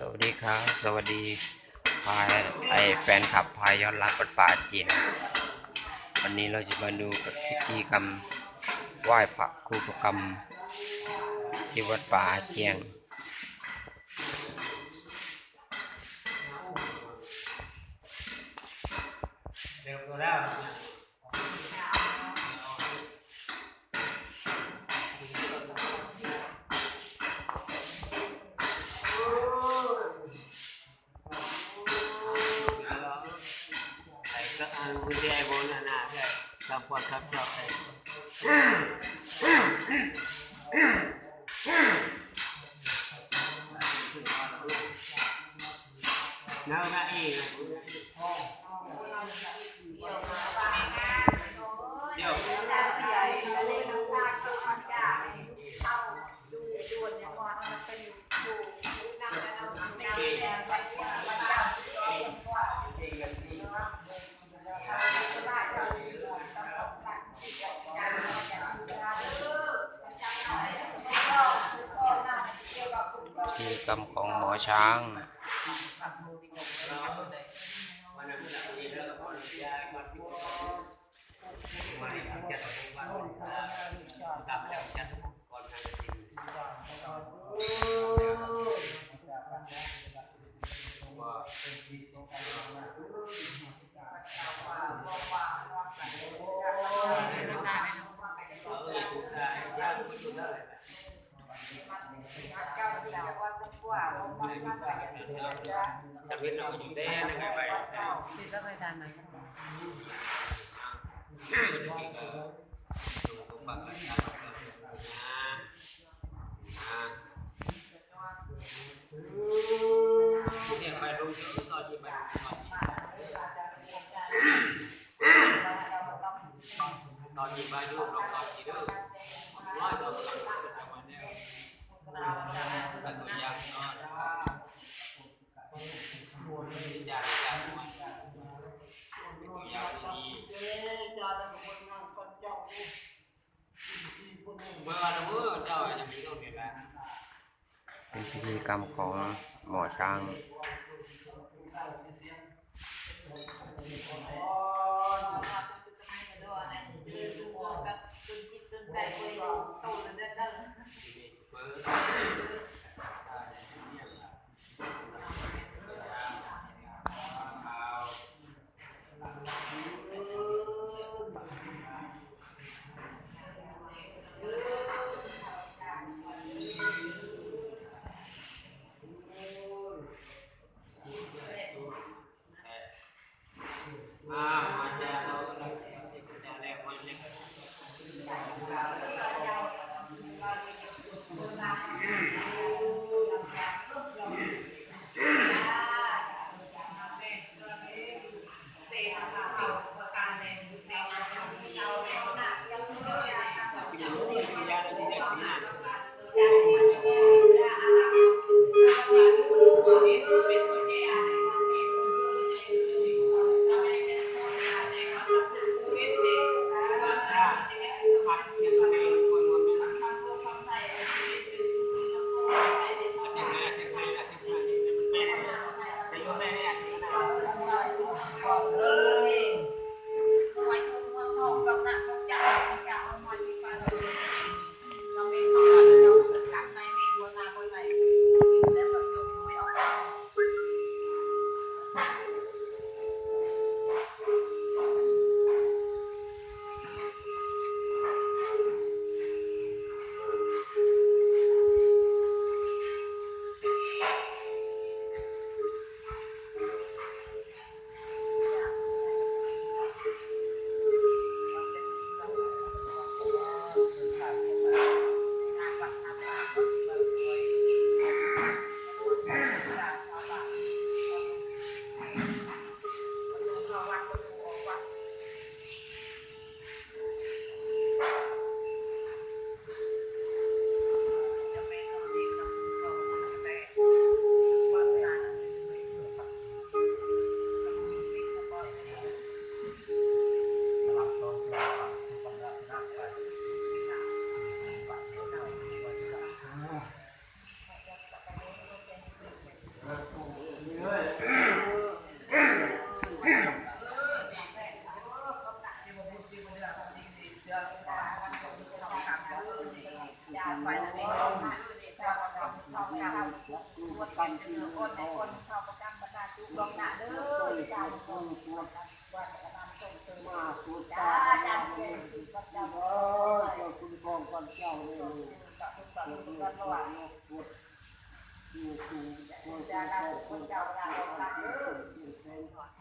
สวัสดีครับ สวัสดีพายไอแฟนคลับพายยอนรักวัดป่าจีนวันนี้เราจะมาดูพิธีกรรมไหว้พระครูประกรรม ที่วัดป่าเจียงเร็วตัวแล้ว พิธีกรรมของหมอช้าง สมิธเราอยู่เส้นนะครับไป ที่ก็ไปทานไหน เนี่ยไปลงถึงตอนที่ไปตอนที่ไปดูลงตอนที่ดูร้อยตัวหลังจะมาเนี่ยเป็นตัวอย่างเนาะอย่างอย่างมันเป็นตัวอย่างที่เมื่อวันเมื่อเจ้าจะมีต้องเห็นแล้ว เป็นพิธีกรรมของหมอช้าง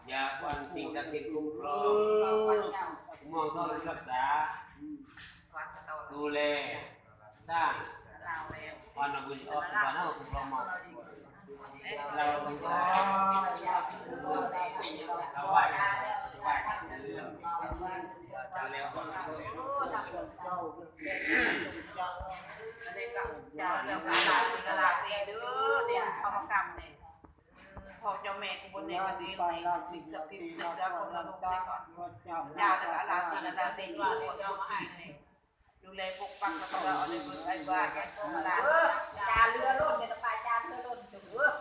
อย่าวันสิ่งศักดิ์สิทธิ์คุ้มครองวัดเจ้ามองต้องรักษา ดูแลสร้างเราแล้ววันบุญออกสวรรค์คุ้มครองมดเราต้องไหว้เราไหว้ไหว้เรื่องเราแล้วก็เราแล้ว จ้าเรื่องกระลาตีกระลาตีเด้อเดี๋ยวเขามากรรมเนี่ย พอเจ้าแม่กูบนในวันนี้ในสิ่งศักดิ์สิทธิ์ในเจ้าของเราลงไปก่อนยาแต่กระลาตีกระลาตีว่าเจ้ามาให้เนี่ยดูแลปกปักแล้วก็เอาในมือไอ้บ้าแกโตกระลาจาเรือล่มเนี่ยตะปายจาเรือล่มถึงเออ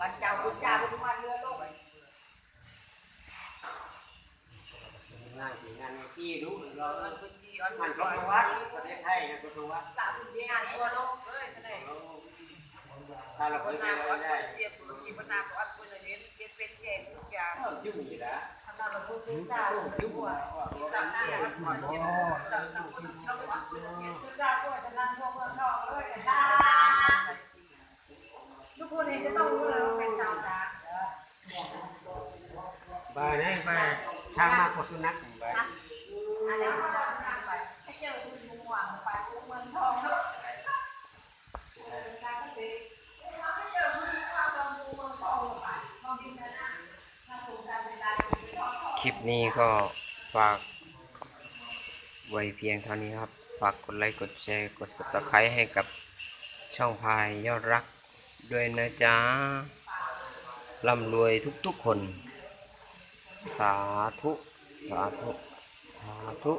วันเจ้าบุญจาบุญวันเรือล่มงานงานที่รู้เรามันเป็นที่อันมันก็ก็มาวัดประเทศไทยนะก็คือวัดสามสิบงานตัวโลกเอ้ยนั่นเองถ้าเราไปเรีนายนวัดได้ เทียบตัวที่พนาวัดคนเห็นเป็นเป็นแก่ทุกอย่าง ก็ยุ่งอยู่แล้ว ทำเราพูดถึงดาวถึงหัวสัมผัสวัดก่อนเทียบสัมผัสคนเราวัดคนเห็นทุกดาวก็จะนั่งพวกเมืองทองเลยกันได้ทุกคนเห็นจะต้องรู้เลยว่าเป็นชาวช้าง บ้านไหนบ้านช่างมากกว่าสุนัขบ้าน อันนี้ก็ต้องทำไปให้เจอคุณลุงหวังไปพวกเมืองทองเนาะการเกษตรเราไม่เจอคุณลุงหวังเราดูเมืองทองไปมองดินนะนะถ้าสูงกันเวลาอยู่ในท้องทอง ค ลิปนี้ก็ฝากไว้เพียงเท่านี้ครับ ฝากกดไลค์ กดแชร์ กด subscribe ให้กับช่องพายยอดรักด้วยนะจ๊ะร่ำรวยทุกๆคน สาธุ สาธุ สาธุ